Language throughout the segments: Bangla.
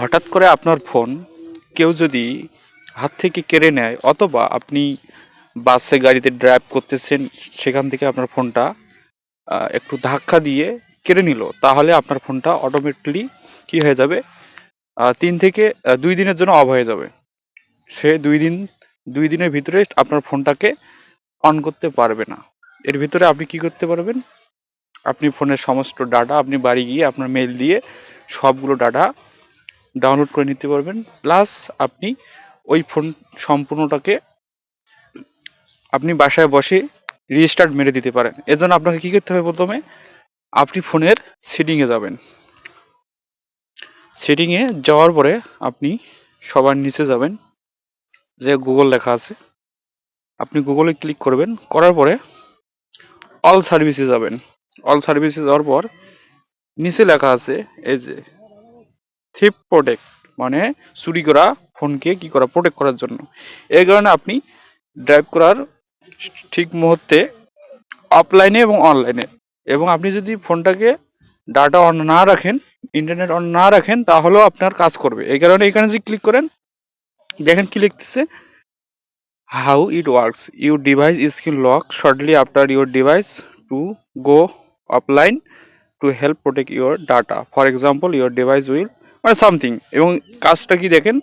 হঠাৎ করে আপনার ফোন কেউ যদি হাত থেকে কেড়ে নেয় অথবা আপনি বাসে গাড়িতে ড্রাইভ করতেছেন, সেখান থেকে আপনার ফোনটা একটু ধাক্কা দিয়ে কেড়ে নিল, তাহলে আপনার ফোনটা অটোমেটিকলি কি হয়ে যাবে? তিন থেকে দুই দিনের জন্য অফ হয়ে যাবে। সে দুই দিন, দুই দিনের ভিতরে আপনার ফোনটাকে অন করতে পারবে না। এর ভিতরে আপনি কি করতে পারবেন? আপনি ফোনের সমস্ত ডাটা আপনি বাড়ি গিয়ে আপনার মেল দিয়ে সবগুলো ডাটা ডাউনলোড করে নিতে পারবেন। প্লাস আপনি ওই ফোন সম্পূর্ণটাকে আপনি বাসায় বসে রিস্টার্ট মেরে দিতে পারেন। এজন্য আপনাকে কি করতে হবে প্রথমে, আপনি ফোনের সেটিংয়ে যাবেন। সেটিংয়ে যাওয়ার পরে আপনি সবার নিচে যাবেন, যে গুগল লেখা আছে। আপনি গুগলে ক্লিক করবেন, করার পরে অল সার্ভিসে যাবেন। অল সার্ভিসে যাওয়ার পর নিচে লেখা আছে, এই যে থিপ প্রোটেক্ট মানে চুরি করা ফোনকে কি করা প্রোটেক্ট করার জন্য। এই কারণে আপনি ড্রাইভ করার ঠিক মুহূর্তে অফলাইনে এবং অনলাইনে এবং আপনি যদি ফোনটাকে ডাটা অন না রাখেন ইন্টারনেট অন না রাখেন, তাহলেও আপনার কাজ করবে। এই কারণে এখানে যদি ক্লিক করেন, দেখেন কি লিখতেছে how it works your device is screen lock shortly after your device to go offline to help protect your data for example your device will মানে সামথিং এবং কাজটা কি দেখেন?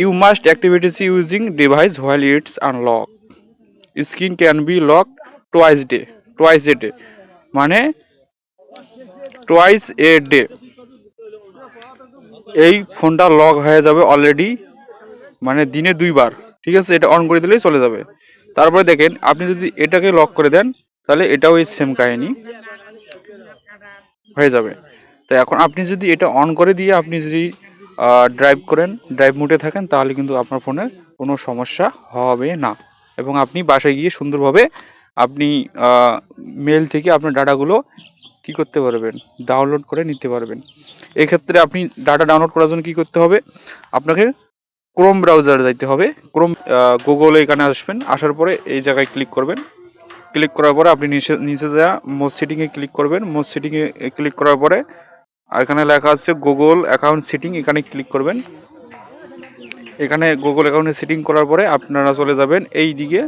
You must activities using device while it's unlock screen can be lock twice day twice a day মানে টোয়াইস এ ডে এই ফোনটা লক হয়ে যাবে অলরেডি মানে দিনে দুইবার, ঠিক আছে? এটা অন করে দিলেই চলে যাবে। তারপরে দেখেন, আপনি যদি এটাকে লক করে দেন, তাহলে এটাও এই সেম কাহিনী হয়ে যাবে। তো এখন আপনি যদি এটা অন করে দিয়ে আপনি যদি ড্রাইভ করেন ড্রাইভ মোডে থাকেন, তাহলে কিন্তু আপনার ফোনে কোনো সমস্যা হবে না। এবং আপনি বাসায় গিয়ে সুন্দরভাবে আপনি মেল থেকে আপনার ডাটাগুলো কি করতে পারবেন? ডাউনলোড করে নিতে পারবেন। এক্ষেত্রে আপনি ডাটা ডাউনলোড করার জন্য কি করতে হবে? আপনাকে ক্রোম ব্রাউজার যাইতে হবে। ক্রোম গুগলে এখানে আসবেন, আসার পরে এই জায়গায় ক্লিক করবেন। ক্লিক করার পরে আপনি নিচে নিচে যা মোজ সেটিংয়ে ক্লিক করবেন মোজ সেটিংয়ে ক্লিক করার পরে এখানে লেখা আছে গুগল অ্যাকাউন্ট সেটিং, এখানে ক্লিক করবেন। এখানে গুগল অ্যাকাউন্টে সেটিং করার পরে আপনারা চলে যাবেন এই দিকে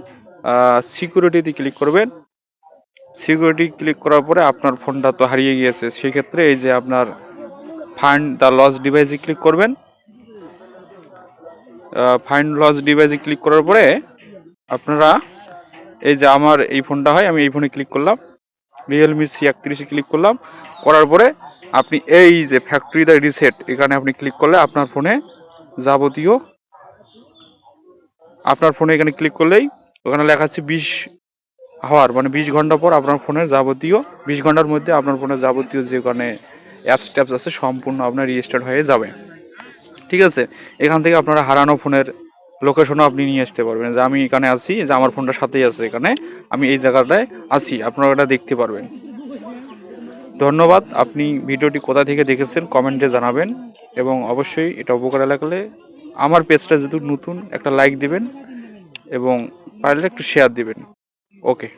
সিকিউরিটিতে ক্লিক করবেন। সিকিউরিটি ক্লিক করার পরে আপনার ফোনটা তো হারিয়ে গিয়েছে। সেক্ষেত্রে এই যে আপনার ফাইন্ড দ্য লস ডিভাইসে ক্লিক করবেন। ফাইন্ড লস ডিভাইসে ক্লিক করার পরে আপনারা, এই যে আমার এই ফোনটা হয়, আমি এই ফোনে ক্লিক করলাম। রিয়েলমি সি একত্রিশে ক্লিক করলাম, করার পরে আপনি এই যে ফ্যাক্টরি দ্য রিসেট এখানে আপনি ক্লিক করলে আপনার ফোনে যাবতীয়, আপনার ফোনে এখানে ক্লিক করলেই ওখানে লেখা আছে বিশ হওয়ার মানে বিশ ঘণ্টা পর আপনার ফোনের যাবতীয়, বিশ ঘণ্টার মধ্যে আপনার ফোনের যাবতীয় যে ওখানে অ্যাপস ট্যাপস আছে, সম্পূর্ণ আপনার রিস্টার্ট হয়ে যাবে। ঠিক আছে? এখান থেকে আপনারা হারানো ফোনের লোকেশনও আপনি নিয়ে আসতে পারবেন। যে আমি এখানে আছি, যে আমার ফোনটা সাথেই আছে এখানে, আমি এই জায়গাটায় আছি, আপনারা এটা দেখতে পারবেন। ধন্যবাদ, আপনি ভিডিওটি কোথা থেকে দেখেছেন কমেন্টে জানাবেন, এবং অবশ্যই এটা উপকারে লাগলে আমার পেজটা যেহেতু নতুন, একটা লাইক দিবেন, এবং পারলে একটু শেয়ার দিবেন। ওকে